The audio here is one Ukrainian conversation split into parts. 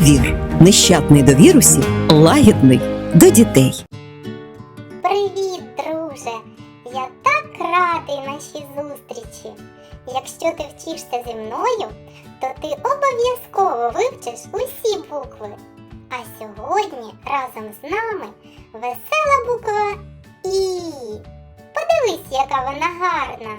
Двір нещадний до вірусів, лагідний до дітей. Привіт, друже! Я так радий нашій зустрічі. Якщо ти вчишся зі мною, то ти обов'язково вивчиш усі букви. А сьогодні разом з нами весела буква І. Подивись, яка вона гарна.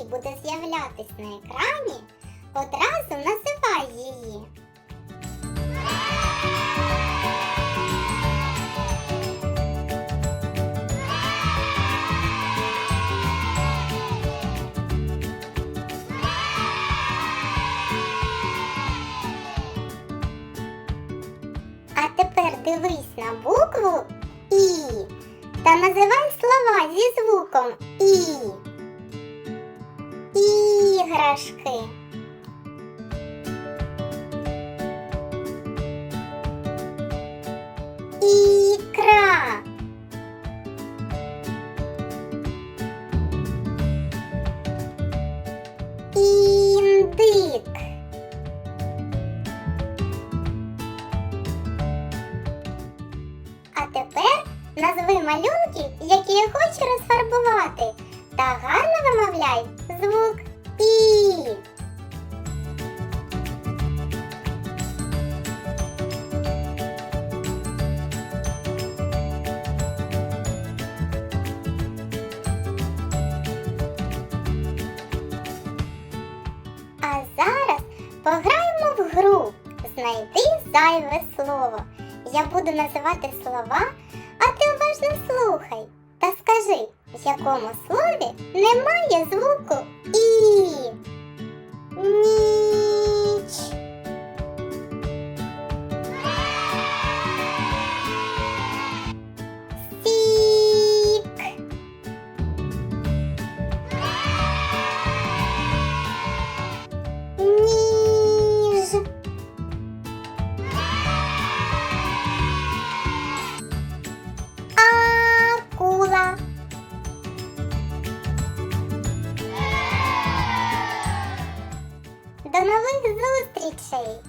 І буде з'являтись на екрані, одразу називай її. А тепер дивись на букву І та називай слова Індик. А тепер назви малюнки, які я хочу розфарбувати, та гарно вимовляй звук Знайди зайве слово. Я буду називати слова, а ти уважно слухай та скажи, в якому слові немає звуку І. Ніч. До нових зустрічей!